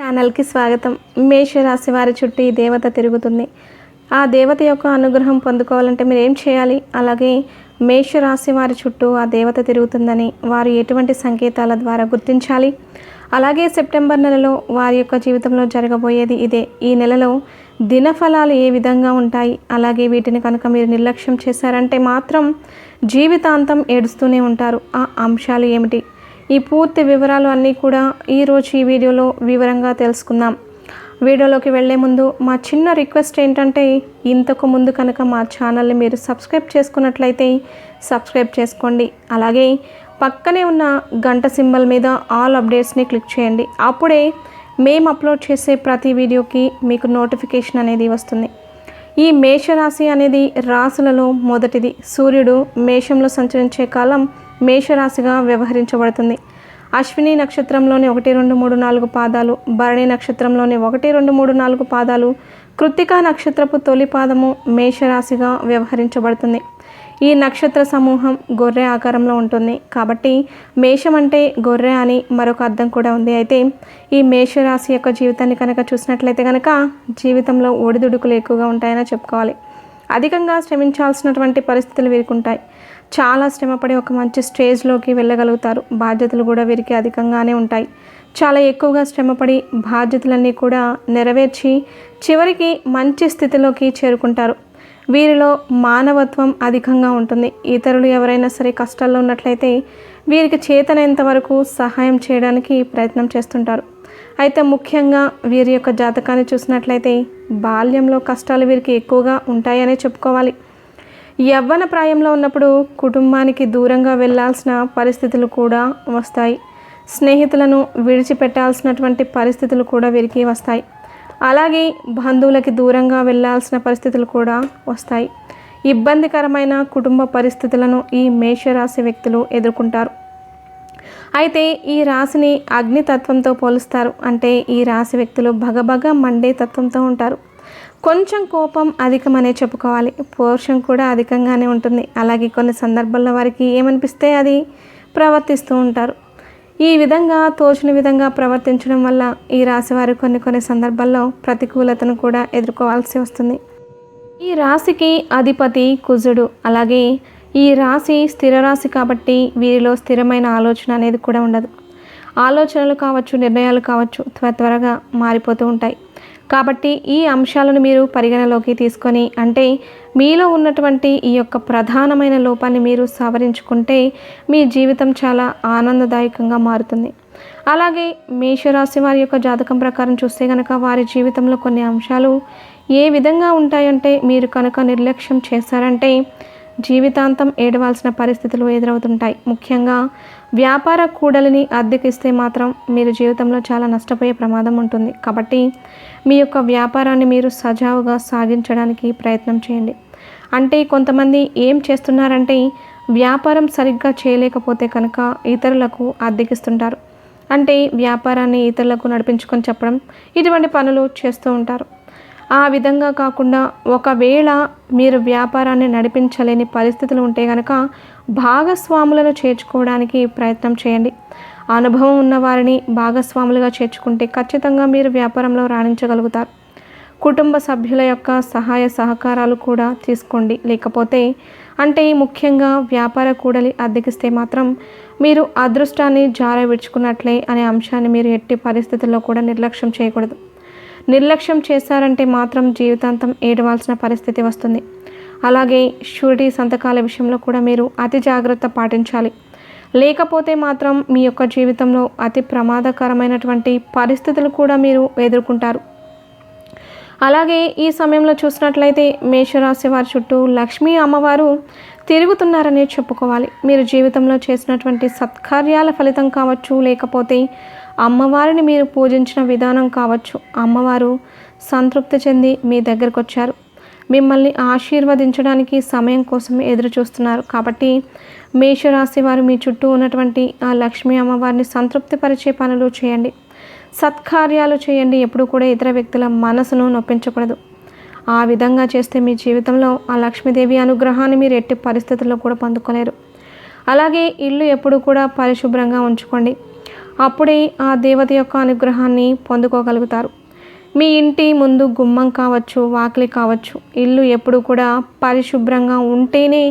ఛానల్కి స్వాగతం. మేషరాశి వారి చుట్టూ ఈ దేవత తిరుగుతుంది. ఆ దేవత యొక్క అనుగ్రహం పొందుకోవాలంటే మీరు ఏం చేయాలి? అలాగే మేషరాశి వారి చుట్టూ ఆ దేవత తిరుగుతుందని వారు ఎటువంటి సంకేతాల ద్వారా గుర్తించాలి? అలాగే సెప్టెంబర్ నెలలో వారి యొక్క జీవితంలో జరగబోయేది ఇదే. ఈ నెలలో దినఫలాలు ఏ విధంగా ఉంటాయి? అలాగే వీటిని కనుక మీరు నిర్లక్ష్యం చేశారంటే మాత్రం జీవితాంతం ఏడుస్తూనే ఉంటారు. ఆ అంశాలు ఏమిటి? ఈ పూర్తి వివరాలు అన్నీ కూడా ఈరోజు ఈ వీడియోలో వివరంగా తెలుసుకుందాం. వీడియోలోకి వెళ్ళే ముందు మా చిన్న రిక్వెస్ట్ ఏంటంటే ఇంతకు ముందు కనుక మా ఛానల్ని మీరు సబ్స్క్రైబ్ చేసుకున్నట్లయితే సబ్స్క్రైబ్ చేసుకోండి. అలాగే పక్కనే ఉన్న గంట సింబల్ మీద ఆల్ అప్డేట్స్ని క్లిక్ చేయండి. అప్పుడే మేము అప్లోడ్ చేసే ప్రతి వీడియోకి మీకు నోటిఫికేషన్ అనేది వస్తుంది. ఈ మేషరాశి అనేది రాశులలో మొదటిది. సూర్యుడు మేషంలో సంచరించే కాలం మేషరాశిగా వ్యవహరించబడుతుంది. అశ్విని నక్షత్రంలోని ఒకటి రెండు మూడు నాలుగు పాదాలు భరణి నక్షత్రంలోని ఒకటి రెండు మూడు నాలుగు పాదాలు కృత్తికా నక్షత్రపు తొలి పాదము మేషరాశిగా వ్యవహరించబడుతుంది. ఈ నక్షత్ర సమూహం గొర్రె ఆకారంలో ఉంటుంది. కాబట్టి మేషం అంటే గొర్రె అని మరొక అర్థం కూడా ఉంది. అయితే ఈ మేషరాశి యొక్క జీవితాన్ని కనుక చూసినట్లయితే కనుక జీవితంలో ఒడిదుడుకులు ఎక్కువగా ఉంటాయని చెప్పుకోవాలి. అధికంగా శ్రమించాల్సినటువంటి పరిస్థితులు వీరికి ఉంటాయి చాలా శ్రమపడి ఒక మంచి స్టేజ్లోకి వెళ్ళగలుగుతారు. బాధ్యతలు కూడా వీరికి అధికంగానే ఉంటాయి. చాలా ఎక్కువగా శ్రమపడి బాధ్యతలన్నీ కూడా నెరవేర్చి చివరికి మంచి స్థితిలోకి చేరుకుంటారు. వీరిలో మానవత్వం అధికంగా ఉంటుంది. ఇతరులు ఎవరైనా సరే కష్టాల్లో ఉన్నట్లయితే వీరికి చేతనైనంత వరకు సహాయం చేయడానికి ప్రయత్నం చేస్తుంటారు. అయితే ముఖ్యంగా వీరి యొక్క జాతకాన్ని చూసినట్లయితే బాల్యంలో కష్టాలు వీరికి ఎక్కువగా ఉంటాయనే చెప్పుకోవాలి. యవ్వన ప్రాయంలో ఉన్నప్పుడు కుటుంబానికి దూరంగా వెళ్ళాల్సిన పరిస్థితులు కూడా వస్తాయి. స్నేహితులను విడిచిపెట్టాల్సినటువంటి పరిస్థితులు కూడా వీరికి వస్తాయి. అలాగే బంధువులకి దూరంగా వెళ్ళాల్సిన పరిస్థితులు కూడా వస్తాయి. ఇబ్బందికరమైన కుటుంబ పరిస్థితులను ఈ మేషరాశి వ్యక్తులు ఎదుర్కొంటారు. అయితే ఈ రాశిని అగ్నితత్వంతో పోలుస్తారు. అంటే ఈ రాశి వ్యక్తులు భగభగ మండే తత్వంతో ఉంటారు. కొంచెం కోపం అధికమనే చెప్పుకోవాలి. పోర్షన్ కూడా అధికంగానే ఉంటుంది. అలాగే కొన్ని సందర్భాల్లో వారికి ఏమనిపిస్తే అది ప్రవర్తిస్తూ ఉంటారు. ఈ విధంగా తోచిన విధంగా ప్రవర్తించడం వల్ల ఈ రాశివారు కొన్ని కొన్ని సందర్భాల్లో ప్రతికూలతను కూడా ఎదుర్కోవాల్సి వస్తుంది. ఈ రాశికి అధిపతి కుజుడు. అలాగే ఈ రాశి స్థిర రాశి కాబట్టి వీరిలో స్థిరమైన ఆలోచన అనేది కూడా ఉండదు. ఆలోచనలు కావచ్చు నిర్ణయాలు కావచ్చు త్వర త్వరగా మారిపోతూ ఉంటాయి. కాబట్టి ఈ అంశాలను మీరు పరిగణలోకి తీసుకొని అంటే మీలో ఉన్నటువంటి ఈ యొక్క ప్రధానమైన లోపాన్ని మీరు సవరించుకుంటే మీ జీవితం చాలా ఆనందదాయకంగా మారుతుంది. అలాగే మేషరాశి వారి యొక్క జాతకం ప్రకారం చూస్తే కనుక వారి జీవితంలో కొన్ని అంశాలు ఏ విధంగా ఉంటాయంటే మీరు కనుక నిర్లక్ష్యం చేశారంటే జీవితాంతం ఏడవాల్సిన పరిస్థితులు ఎదురవుతుంటాయి. ముఖ్యంగా వ్యాపార కూడలిని అద్దెకిస్తే మాత్రం మీరు జీవితంలో చాలా నష్టపోయే ప్రమాదం ఉంటుంది. కాబట్టి మీ యొక్క వ్యాపారాన్ని మీరు సజావుగా సాగించడానికి ప్రయత్నం చేయండి. అంటే కొంతమంది ఏం చేస్తున్నారంటే వ్యాపారం సరిగ్గా చేయలేకపోతే కనుక ఇతరులకు అద్దెకిస్తుంటారు. అంటే వ్యాపారాన్ని ఇతరులకు నడిపించుకొని చెప్పడం ఇటువంటి పనులు చేస్తూ ఉంటారు. ఆ విధంగా కాకుండా ఒకవేళ మీరు వ్యాపారాన్ని నడిపించలేని పరిస్థితులు ఉంటే కనుక భాగస్వాములను చేర్చుకోవడానికి ప్రయత్నం చేయండి. అనుభవం ఉన్న వారిని భాగస్వాములుగా చేర్చుకుంటే ఖచ్చితంగా మీరు వ్యాపారంలో రాణించగలుగుతారు. కుటుంబ సభ్యుల యొక్క సహాయ సహకారాలు కూడా తీసుకోండి. లేకపోతే అంటే ముఖ్యంగా వ్యాపార కూడలి అద్దెకిస్తే మాత్రం మీరు అదృష్టాన్ని జార విడుచుకున్నట్లే అనే అంశాన్ని మీరు ఎట్టి పరిస్థితుల్లో కూడా నిర్లక్ష్యం చేయకూడదు. నిర్లక్ష్యం చేశారంటే మాత్రం జీవితాంతం ఏడవాల్సిన పరిస్థితి వస్తుంది. అలాగే షూరిటీ సంతకాల విషయంలో కూడా మీరు అతి జాగ్రత్త పాటించాలి. లేకపోతే మాత్రం మీ యొక్క జీవితంలో అతి ప్రమాదకరమైనటువంటి పరిస్థితులు కూడా మీరు ఎదుర్కొంటారు. అలాగే ఈ సమయంలో చూసినట్లయితే మేషరాశి వారి చుట్టూ లక్ష్మీ అమ్మవారు తిరుగుతున్నారనే చెప్పుకోవాలి. మీరు జీవితంలో చేసినటువంటి సత్కార్యాల ఫలితం కావచ్చు లేకపోతే అమ్మవారిని మీరు పూజించిన విధానం కావచ్చు. అమ్మవారు సంతృప్తి చెంది మీ దగ్గరకు వచ్చారు మిమ్మల్ని ఆశీర్వదించడానికి సమయం కోసం ఎదురు చూస్తున్నారు కాబట్టి మేషరాశి వారు మీ చుట్టూ ఉన్నటువంటి ఆ లక్ష్మీ అమ్మవారిని సంతృప్తిపరిచే పనులు చేయండి. సత్కార్యాలు చేయండి. ఎప్పుడు కూడా ఇతర వ్యక్తుల మనసును నొప్పించకూడదు. ఆ విధంగా చేస్తే మీ జీవితంలో ఆ లక్ష్మీదేవి అనుగ్రహాన్ని మీరు ఎట్టి పరిస్థితుల్లో కూడా పొందుకోలేరు. అలాగే ఇల్లు ఎప్పుడు కూడా పరిశుభ్రంగా ఉంచుకోండి. అప్పుడే ఆ దేవత యొక్క అనుగ్రహాన్ని పొందుకోగలుగుతారు. మీ ఇంటి ముందు గుమ్మం కావచ్చు వాకిలి కావచ్చు ఇల్లు ఎప్పుడు కూడా పరిశుభ్రంగా ఉంటేనే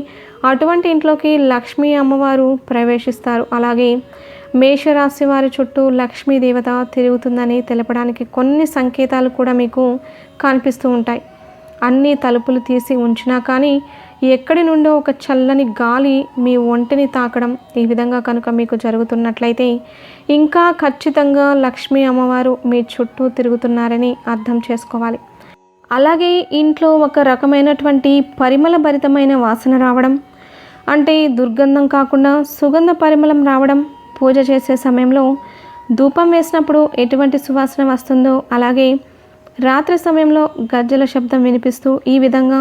అటువంటి ఇంట్లోకి లక్ష్మీ అమ్మవారు ప్రవేశిస్తారు. అలాగే మేషరాశి వారి చుట్టూ లక్ష్మీ దేవత తిరుగుతుందని తెలపడానికి కొన్ని సంకేతాలు కూడా మీకు కనిపిస్తూ ఉంటాయి. అన్ని తలుపులు తీసి ఉంచినా కానీ ఎక్కడి నుండో ఒక చల్లని గాలి మీ ఒంటిని తాకడం ఈ విధంగా కనుక మీకు జరుగుతున్నట్లయితే ఇంకా ఖచ్చితంగా లక్ష్మీ అమ్మవారు మీ చుట్టూ తిరుగుతున్నారని అర్థం చేసుకోవాలి. అలాగే ఇంట్లో ఒక రకమైనటువంటి పరిమళ భరితమైన వాసన రావడం అంటే దుర్గంధం కాకుండా సుగంధ పరిమళం రావడం పూజ చేసే సమయంలో ధూపం వేసినప్పుడు ఎటువంటి సువాసన వస్తుందో అలాగే రాత్రి సమయంలో గజ్జల శబ్దం వినిపిస్తూ ఈ విధంగా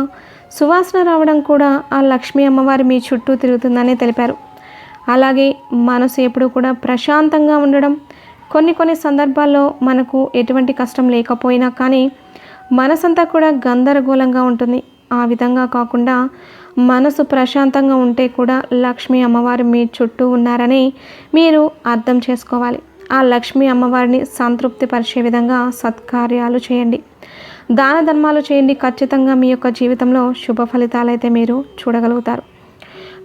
సువాసన రావడం కూడా ఆ లక్ష్మీ అమ్మవారి మీ చుట్టూ తిరుగుతుందని తెలిపారు. అలాగే మనసు ఎప్పుడూ కూడా ప్రశాంతంగా ఉండడం కొన్ని కొన్ని సందర్భాల్లో మనకు ఎటువంటి కష్టం లేకపోయినా కానీ మనసంతా కూడా గందరగోళంగా ఉంటుంది. ఆ విధంగా కాకుండా మనసు ప్రశాంతంగా ఉంటే కూడా లక్ష్మీ అమ్మవారు మీ చుట్టూ ఉన్నారని మీరు అర్థం చేసుకోవాలి. ఆ లక్ష్మీ అమ్మవారిని సంతృప్తిపరిచే విధంగా సత్కార్యాలు చేయండి. దాన ధర్మాలు చేయండి. ఖచ్చితంగా మీ యొక్క జీవితంలో శుభ ఫలితాలు అయితే మీరు చూడగలుగుతారు.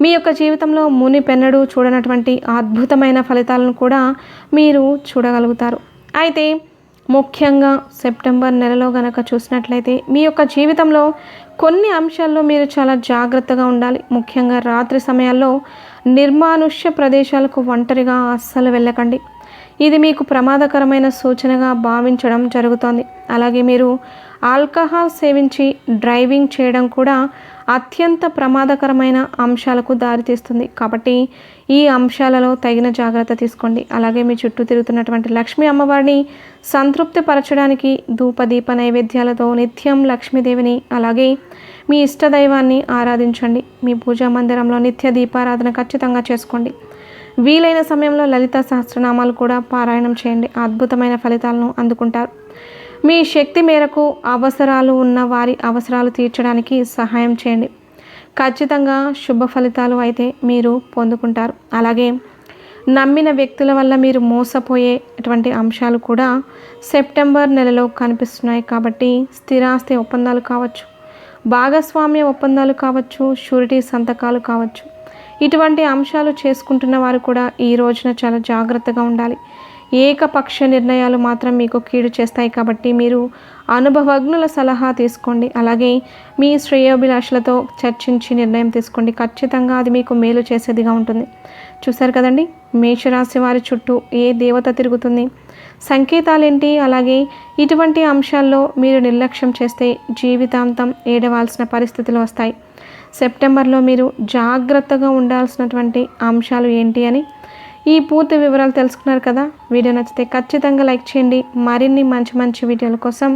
మీ యొక్క జీవితంలో ముని పెన్నడు చూడనటువంటి అద్భుతమైన ఫలితాలను కూడా మీరు చూడగలుగుతారు. అయితే ముఖ్యంగా సెప్టెంబర్ నెలలో గనక చూసినట్లయితే మీ యొక్క జీవితంలో కొన్ని అంశాల్లో మీరు చాలా జాగ్రత్తగా ఉండాలి. ముఖ్యంగా రాత్రి సమయాల్లో నిర్మానుష్య ప్రదేశాలకు ఒంటరిగా అస్సలు వెళ్ళకండి. ఇది మీకు ప్రమాదకరమైన సూచనగా భావించడం జరుగుతోంది. అలాగే మీరు ఆల్కహాల్ సేవించి డ్రైవింగ్ చేయడం కూడా అత్యంత ప్రమాదకరమైన అంశాలకు దారితీస్తుంది. కాబట్టి ఈ అంశాలలో తగిన జాగ్రత్త తీసుకోండి. అలాగే మీ చుట్టూ తిరుగుతున్నటువంటి లక్ష్మీ అమ్మవారిని సంతృప్తిపరచడానికి ధూపదీప నైవేద్యాలతో నిత్యం లక్ష్మీదేవిని అలాగే మీ ఇష్టదైవాన్ని ఆరాధించండి. మీ పూజా మందిరంలో నిత్య దీపారాధన ఖచ్చితంగా చేసుకోండి. వీలైన సమయంలో లలిత సహస్రనామాలు కూడా పారాయణం చేయండి. అద్భుతమైన ఫలితాలను అందుకుంటారు. మీ శక్తి మేరకు అవసరాలు ఉన్న వారి అవసరాలు తీర్చడానికి సహాయం చేయండి. ఖచ్చితంగా శుభ ఫలితాలు అయితే మీరు పొందుకుంటారు. అలాగే నమ్మిన వ్యక్తుల వల్ల మీరు మోసపోయేటువంటి అంశాలు కూడా సెప్టెంబర్ నెలలో కనిపిస్తున్నాయి. కాబట్టి స్థిరాస్తి ఒప్పందాలు కావచ్చు భాగస్వామ్య ఒప్పందాలు కావచ్చు షూరిటీ సంతకాలు కావచ్చు. ఇటువంటి అంశాలు చేసుకుంటున్న వారు కూడా ఈ రోజున చాలా జాగ్రత్తగా ఉండాలి. ఏకపక్ష నిర్ణయాలు మాత్రం మీకు కీడు చేస్తాయి కాబట్టి మీరు అనుభవజ్ఞుల సలహా తీసుకోండి. అలాగే మీ శ్రేయోభిలాషులతో చర్చించి నిర్ణయం తీసుకోండి. ఖచ్చితంగా అది మీకు మేలు చేసేదిగా ఉంటుంది. చూసారు కదండి? మేషరాశి వారి చుట్టూ ఏ దేవత తిరుగుతుంది? సంకేతాలేంటి? అలాగే ఇటువంటి అంశాల్లో మీరు నిర్లక్ష్యం చేస్తే జీవితాంతం ఏడవాల్సిన పరిస్థితులు వస్తాయి. సెప్టెంబర్లో మీరు జాగ్రత్తగా ఉండాల్సినటువంటి అంశాలు ఏంటి అని ఈ పూర్తి వివరాలు తెలుసుకున్నారు కదా. వీడియో నచ్చితే ఖచ్చితంగా లైక్ చేయండి. మరిన్ని మంచి మంచి వీడియోల కోసం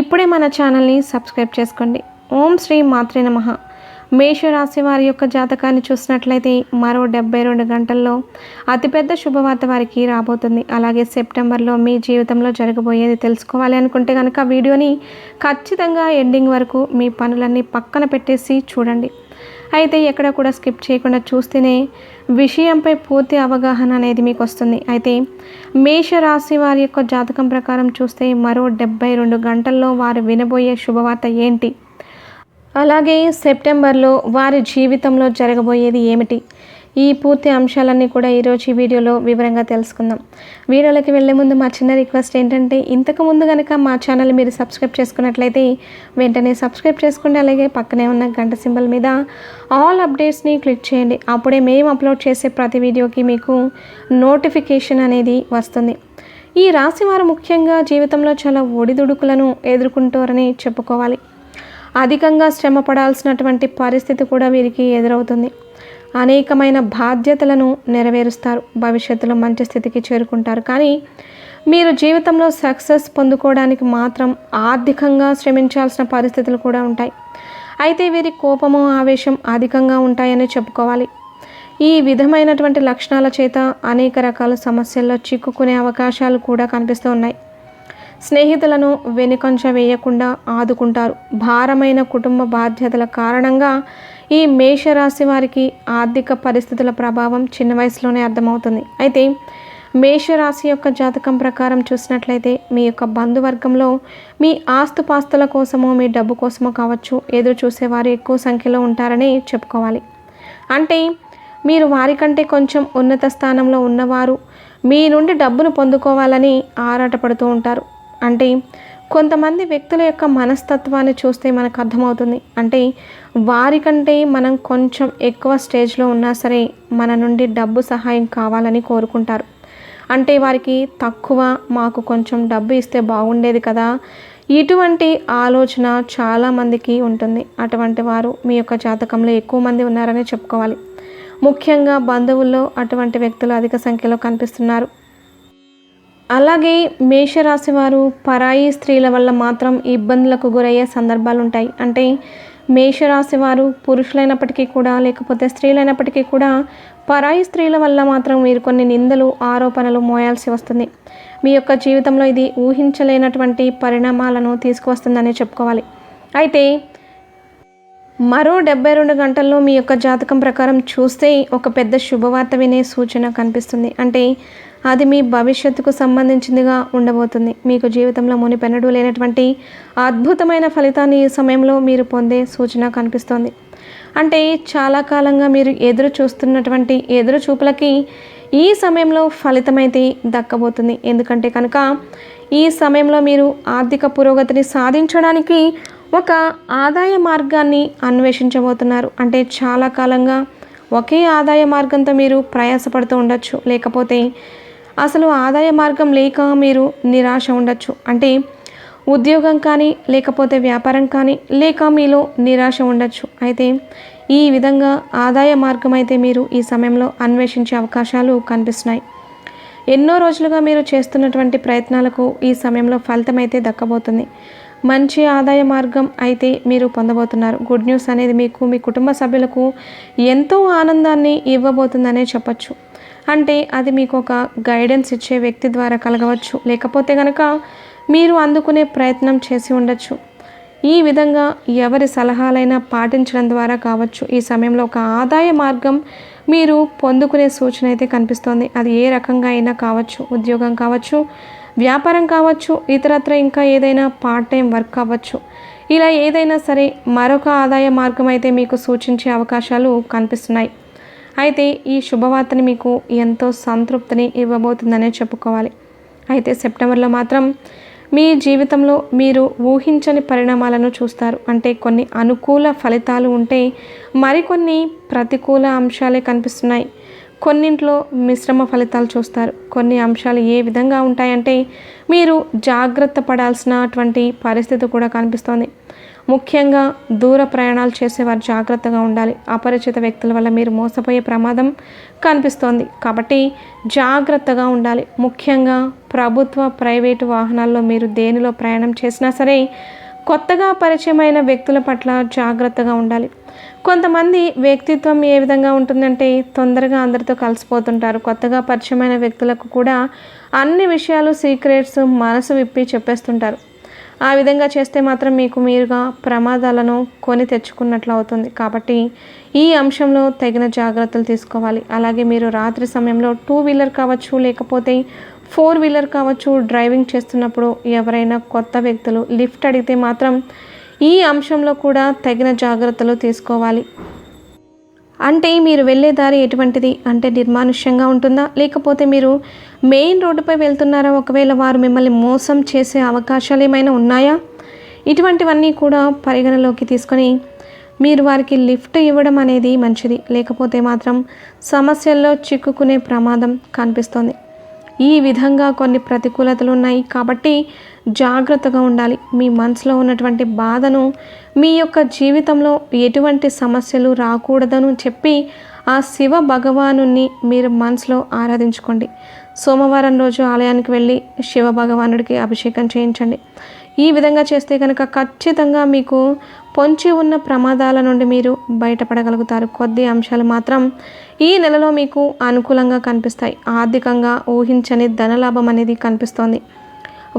ఇప్పుడే మన ఛానల్ని సబ్స్క్రైబ్ చేసుకోండి. ఓం శ్రీ మాత్రే నమ. మేషరాశి వారి యొక్క జాతకాన్ని చూసినట్లయితే మరో డెబ్బై రెండు గంటల్లో అతిపెద్ద శుభవార్త వారికి రాబోతుంది. అలాగే సెప్టెంబర్లో మీ జీవితంలో జరగబోయేది తెలుసుకోవాలి అనుకుంటే కనుక వీడియోని ఖచ్చితంగా ఎండింగ్ వరకు మీ పనులన్నీ పక్కన పెట్టేసి చూడండి. అయితే ఎక్కడ కూడా స్కిప్ చేయకుండా చూస్తేనే విషయంపై పూర్తి అవగాహన అనేది మీకు వస్తుంది. అయితే మేషరాశి వారి యొక్క జాతకం ప్రకారం చూస్తే మరో డెబ్బై రెండు గంటల్లో వారు వినబోయే శుభవార్త ఏంటి? అలాగే సెప్టెంబర్లో వారి జీవితంలో జరగబోయేది ఏమిటి? ఈ పూర్తి అంశాలన్నీ కూడా ఈరోజు ఈ వీడియోలో వివరంగా తెలుసుకుందాం. వీడియోలోకి వెళ్ళే ముందు మా చిన్న రిక్వెస్ట్ ఏంటంటే ఇంతకు ముందు కనుక మా ఛానల్ మీరు సబ్స్క్రైబ్ చేసుకున్నట్లయితే వెంటనే సబ్స్క్రైబ్ చేసుకోండి అలాగే పక్కనే ఉన్న గంట సింబల్ మీద ఆల్ అప్డేట్స్ని క్లిక్ చేయండి. అప్పుడే మేము అప్లోడ్ చేసే ప్రతి వీడియోకి మీకు నోటిఫికేషన్ అనేది వస్తుంది. ఈ రాశి వారు ముఖ్యంగా జీవితంలో చాలా ఒడిదుడుకులను ఎదుర్కొంటారని చెప్పుకోవాలి. అధికంగా శ్రమ పడాల్సినటువంటి పరిస్థితి కూడా వీరికి ఎదురవుతుంది. అనేకమైన బాధ్యతలను నెరవేరుస్తారు. భవిష్యత్తులో మంచి స్థితికి చేరుకుంటారు. కానీ మీరు జీవితంలో సక్సెస్ పొందుకోవడానికి మాత్రం ఆర్థికంగా శ్రమించాల్సిన పరిస్థితులు కూడా ఉంటాయి. అయితే వీరి కోపము ఆవేశం అధికంగా ఉంటాయని చెప్పుకోవాలి. ఈ విధమైనటువంటి లక్షణాల చేత అనేక రకాల సమస్యల్లో చిక్కుకునే అవకాశాలు కూడా కనిపిస్తూ ఉన్నాయి. స్నేహితులను వెనుకంచ వేయకుండా ఆదుకుంటారు. భారమైన కుటుంబ బాధ్యతల కారణంగా ఈ మేషరాశి వారికి ఆర్థిక పరిస్థితుల ప్రభావం చిన్న వయసులోనే అర్థమవుతుంది. అయితే మేషరాశి యొక్క జాతకం ప్రకారం చూసినట్లయితే మీ యొక్క బంధువర్గంలో మీ ఆస్తుపాస్తుల కోసమో మీ డబ్బు కోసమో కావచ్చు ఎదురు చూసేవారు ఎక్కువ సంఖ్యలో ఉంటారని చెప్పుకోవాలి. అంటే మీరు వారికంటే కొంచెం ఉన్నత స్థానంలో ఉన్నవారు మీ నుండి డబ్బును పొందుకోవాలని ఆరాటపడుతూ ఉంటారు. అంటే కొంతమంది వ్యక్తుల యొక్క మనస్తత్వాన్ని చూస్తే మనకు అర్థమవుతుంది. అంటే వారికంటే మనం కొంచెం ఎక్కువ స్టేజ్లో ఉన్నా సరే మన నుండి డబ్బు సహాయం కావాలని కోరుకుంటారు. అంటే వారికి తక్కువ మాకు కొంచెం డబ్బు ఇస్తే బాగుండేది కదా ఇటువంటి ఆలోచన చాలామందికి ఉంటుంది. అటువంటి వారు మీ యొక్క జాతకంలో ఎక్కువ మంది ఉన్నారని చెప్పుకోవాలి. ముఖ్యంగా బంధువుల్లో అటువంటి వ్యక్తులు అధిక సంఖ్యలో కనిపిస్తున్నారు. అలాగే మేషరాశి వారు పరాయి స్త్రీల వల్ల మాత్రం ఇబ్బందులకు గురయ్యే సందర్భాలు ఉంటాయి అంటే మేషరాశి వారు పురుషులైనప్పటికీ కూడా లేకపోతే స్త్రీలైనప్పటికీ కూడా పరాయి స్త్రీల వల్ల మాత్రం మీరు కొన్ని నిందలు ఆరోపణలు మోయాల్సి వస్తుంది. మీ యొక్క జీవితంలో ఇది ఊహించలేనటువంటి పరిణామాలను తీసుకువస్తుందని చెప్పుకోవాలి. అయితే మరో డెబ్బై రెండు గంటల్లో మీ యొక్క జాతకం ప్రకారం చూస్తే ఒక పెద్ద శుభవార్త వినే సూచన కనిపిస్తుంది. అంటే అది మీ భవిష్యత్తుకు సంబంధించిందిగా ఉండబోతుంది. మీకు జీవితంలో మునిపెన్నడూ లేనటువంటి అద్భుతమైన ఫలితాన్ని ఈ సమయంలో మీరు పొందే సూచన కనిపిస్తోంది. అంటే చాలా కాలంగా మీరు ఎదురు చూస్తున్నటువంటి ఎదురు చూపులకి ఈ సమయంలో ఫలితమైతే దక్కబోతుంది. ఎందుకంటే కనుక ఈ సమయంలో మీరు ఆర్థిక పురోగతిని సాధించడానికి ఒక ఆదాయ మార్గాన్ని అన్వేషించబోతున్నారు. అంటే చాలా కాలంగా ఒకే ఆదాయ మార్గంతో మీరు ప్రయాసపడుతూ ఉండొచ్చు. లేకపోతే అసలు ఆదాయ మార్గం లేక మీరు నిరాశ ఉండొచ్చు. అంటే ఉద్యోగం కానీ లేకపోతే వ్యాపారం కానీ లేక మీలో నిరాశ ఉండొచ్చు. అయితే ఈ విధంగా ఆదాయ మార్గం అయితే మీరు ఈ సమయంలో అన్వేషించే అవకాశాలు కనిపిస్తున్నాయి. ఎన్నో రోజులుగా మీరు చేస్తున్నటువంటి ప్రయత్నాలకు ఈ సమయంలో ఫలితం అయితే దక్కబోతుంది. మంచి ఆదాయ మార్గం అయితే మీరు పొందబోతున్నారు. గుడ్ న్యూస్ అనేది మీకు మీ కుటుంబ సభ్యులకు ఎంతో ఆనందాన్ని ఇవ్వబోతుందనే చెప్పచ్చు. అంటే అది మీకు ఒక గైడెన్స్ ఇచ్చే వ్యక్తి ద్వారా కలగవచ్చు. లేకపోతే కనుక మీరు అందుకునే ప్రయత్నం చేసి ఉండొచ్చు. ఈ విధంగా ఎవరి సలహాలైనా పాటించడం ద్వారా కావచ్చు. ఈ సమయంలో ఒక ఆదాయ మార్గం మీరు పొందుకునే సూచన అయితే కనిపిస్తోంది. అది ఏ రకంగా అయినా కావచ్చు. ఉద్యోగం కావచ్చు వ్యాపారం కావచ్చు ఇతరత్ర ఇంకా ఏదైనా పార్ట్ టైం వర్క్ కావచ్చు. ఇలా ఏదైనా సరే మరొక ఆదాయ మార్గం అయితే మీకు సూచించే అవకాశాలు కనిపిస్తున్నాయి. అయితే ఈ శుభవార్తని మీకు ఎంతో సంతృప్తిని ఇవ్వబోతుందనే చెప్పుకోవాలి. అయితే సెప్టెంబర్లో మాత్రం మీ జీవితంలో మీరు ఊహించని పరిణామాలను చూస్తారు. అంటే కొన్ని అనుకూల ఫలితాలు ఉంటే మరికొన్ని ప్రతికూల అంశాలే కనిపిస్తున్నాయి. కొన్నింట్లో మిశ్రమ ఫలితాలు చూస్తారు. కొన్ని అంశాలు ఏ విధంగా ఉంటాయంటే మీరు జాగ్రత్త పడాల్సినటువంటి పరిస్థితి కూడా కనిపిస్తోంది. ముఖ్యంగా దూర ప్రయాణాలు చేసేవారు జాగ్రత్తగా ఉండాలి. అపరిచిత వ్యక్తుల వల్ల మీరు మోసపోయే ప్రమాదం కనిపిస్తోంది. కాబట్టి జాగ్రత్తగా ఉండాలి. ముఖ్యంగా ప్రభుత్వ ప్రైవేటు వాహనాల్లో మీరు దేనిలో ప్రయాణం చేసినా సరే కొత్తగా పరిచయమైన వ్యక్తుల పట్ల జాగ్రత్తగా ఉండాలి. కొంతమంది వ్యక్తిత్వం ఏ విధంగా ఉంటుందంటే తొందరగా అందరితో కలిసిపోతుంటారు. కొత్తగా పరిచయమైన వ్యక్తులకు కూడా అన్ని విషయాలు సీక్రెట్స్ మనసు విప్పి చెప్పేస్తుంటారు. ఆ విధంగా చేస్తే మాత్రం మీకు మీరుగా ప్రమాదాలను కొని తెచ్చుకున్నట్లు అవుతుంది. కాబట్టి ఈ అంశంలో తగిన జాగ్రత్తలు తీసుకోవాలి. అలాగే మీరు రాత్రి సమయంలో టూ వీలర్ కావచ్చు లేకపోతే ఫోర్ వీలర్ కావచ్చు డ్రైవింగ్ చేస్తున్నప్పుడు ఎవరైనా కొత్త వ్యక్తులు లిఫ్ట్ అడిగితే మాత్రం ఈ అంశంలో కూడా తగిన జాగ్రత్తలు తీసుకోవాలి. అంటే మీరు వెళ్ళే దారి ఎటువంటిది? అంటే నిర్మానుష్యంగా ఉంటుందా? లేకపోతే మీరు మెయిన్ రోడ్డుపై వెళ్తున్నారా? ఒకవేళ వారు మిమ్మల్ని మోసం చేసే అవకాశాలు ఏమైనా ఉన్నాయా? ఇటువంటివన్నీ కూడా పరిగణలోకి తీసుకొని మీరు వారికి లిఫ్ట్ ఇవ్వడం అనేది మంచిది. లేకపోతే మాత్రం సమస్యల్లో చిక్కుకునే ప్రమాదం కనిపిస్తోంది. ఈ విధంగా కొన్ని ప్రతికూలతలు ఉన్నాయి. కాబట్టి జాగ్రత్తగా ఉండాలి. మీ మనసులో ఉన్నటువంటి బాధను మీ యొక్క జీవితంలో ఎటువంటి సమస్యలు రాకూడదని చెప్పి ఆ శివ భగవాను మీరు మనసులో ఆరాధించుకోండి. సోమవారం రోజు ఆలయానికి వెళ్ళి శివ భగవానుడికి అభిషేకం చేయించండి. ఈ విధంగా చేస్తే కనుక ఖచ్చితంగా మీకు పొంచి ఉన్న ప్రమాదాల నుండి మీరు బయటపడగలుగుతారు. కొద్ది అంశాలు మాత్రం ఈ నెలలో మీకు అనుకూలంగా కనిపిస్తాయి. ఆర్థికంగా ఊహించని ధనలాభం అనేది కనిపిస్తోంది.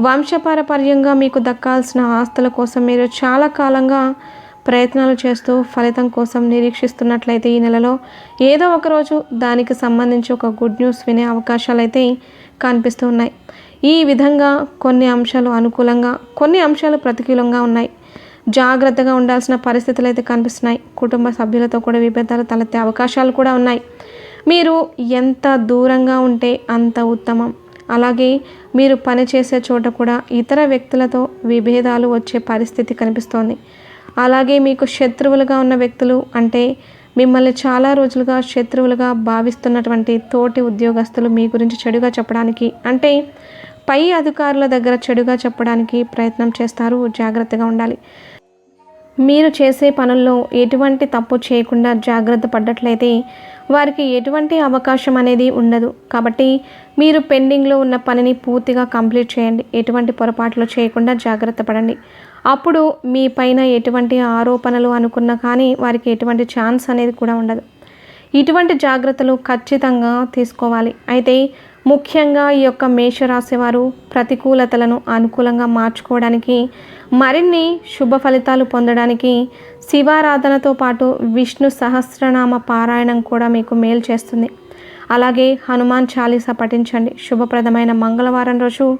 వంశపారపర్యంగా మీకు దక్కాల్సిన ఆస్తుల కోసం మీరు చాలా కాలంగా ప్రయత్నాలు చేస్తూ ఫలితం కోసం నిరీక్షిస్తున్నట్లయితే ఈ నెలలో ఏదో ఒక రోజు దానికి సంబంధించి ఒక గుడ్ న్యూస్ వినే అవకాశాలు అయితే కనిపిస్తూ ఉన్నాయి. ఈ విధంగా కొన్ని అంశాలు అనుకూలంగా కొన్ని అంశాలు ప్రతికూలంగా ఉన్నాయి. జాగ్రత్తగా ఉండాల్సిన పరిస్థితులు అయితే కనిపిస్తున్నాయి. కుటుంబ సభ్యులతో కూడా విభేదాలు తలెత్తే అవకాశాలు కూడా ఉన్నాయి. మీరు ఎంత దూరంగా ఉంటే అంత ఉత్తమం. అలాగే మీరు పనిచేసే చోట కూడా ఇతర వ్యక్తులతో విభేదాలు వచ్చే పరిస్థితి కనిపిస్తోంది. అలాగే మీకు శత్రువులుగా ఉన్న వ్యక్తులు అంటే మిమ్మల్ని చాలా రోజులుగా శత్రువులుగా భావిస్తున్నటువంటి తోటి ఉద్యోగస్తులు మీ గురించి చెడుగా చెప్పడానికి అంటే పై అధికారుల దగ్గర చెడుగా చెప్పడానికి ప్రయత్నం చేస్తారు. జాగ్రత్తగా ఉండాలి. మీరు చేసే పనుల్లో ఎటువంటి తప్పు చేయకుండా జాగ్రత్త పడ్డట్లయితే వారికి ఎటువంటి అవకాశం అనేది ఉండదు. కాబట్టి మీరు పెండింగ్లో ఉన్న పనిని పూర్తిగా కంప్లీట్ చేయండి. ఎటువంటి పొరపాట్లు చేయకుండా జాగ్రత్త పడండి. అప్పుడు మీ పైన ఎటువంటి ఆరోపణలు అనుకున్నా కానీ వారికి ఎటువంటి ఛాన్స్ అనేది కూడా ఉండదు. ఇటువంటి జాగ్రత్తలు ఖచ్చితంగా తీసుకోవాలి. అయితే ముఖ్యంగా ఈ యొక్క మేషరాశి వారు ప్రతికూలతలను అనుకూలంగా మార్చుకోవడానికి మరిన్ని శుభ ఫలితాలు పొందడానికి శివారాధనతో పాటు విష్ణు సహస్రనామ పారాయణం కూడా మీకు మేలు చేస్తుంది. అలాగే హనుమాన్ చాలీసా పఠించండి. శుభప్రదమైన మంగళవారం రోజు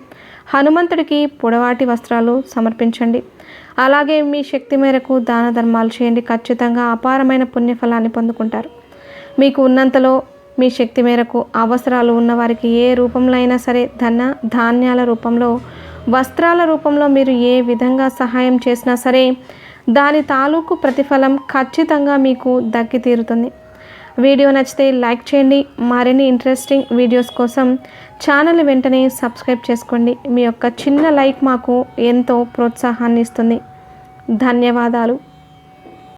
హనుమంతుడికి పొడవాటి వస్త్రాలు సమర్పించండి. అలాగే మీ శక్తి మేరకు దాన ధర్మాలు చేయండి. ఖచ్చితంగా అపారమైన పుణ్యఫలాన్ని పొందుకుంటారు. మీకు ఉన్నంతలో మీ శక్తి మేరకు అవసరాలు ఉన్నవారికి ఏ రూపంలో అయినా సరే ధన ధాన్యాల రూపంలో వస్త్రాల రూపంలో మీరు ఏ విధంగా సహాయం చేసినా సరే దాని తాలూకు ప్రతిఫలం ఖచ్చితంగా మీకు దక్కి తీరుతుంది వీడియో నచ్చితే లైక్ చేయండి. మరిన్ని ఇంట్రెస్టింగ్ వీడియోస్ కోసం ఛానల్ వెంటనే సబ్స్క్రైబ్ చేసుకోండి. మీ యొక్క చిన్న లైక్ మాకు ఎంతో ప్రోత్సాహాన్ని ఇస్తుంది. ధన్యవాదాలు.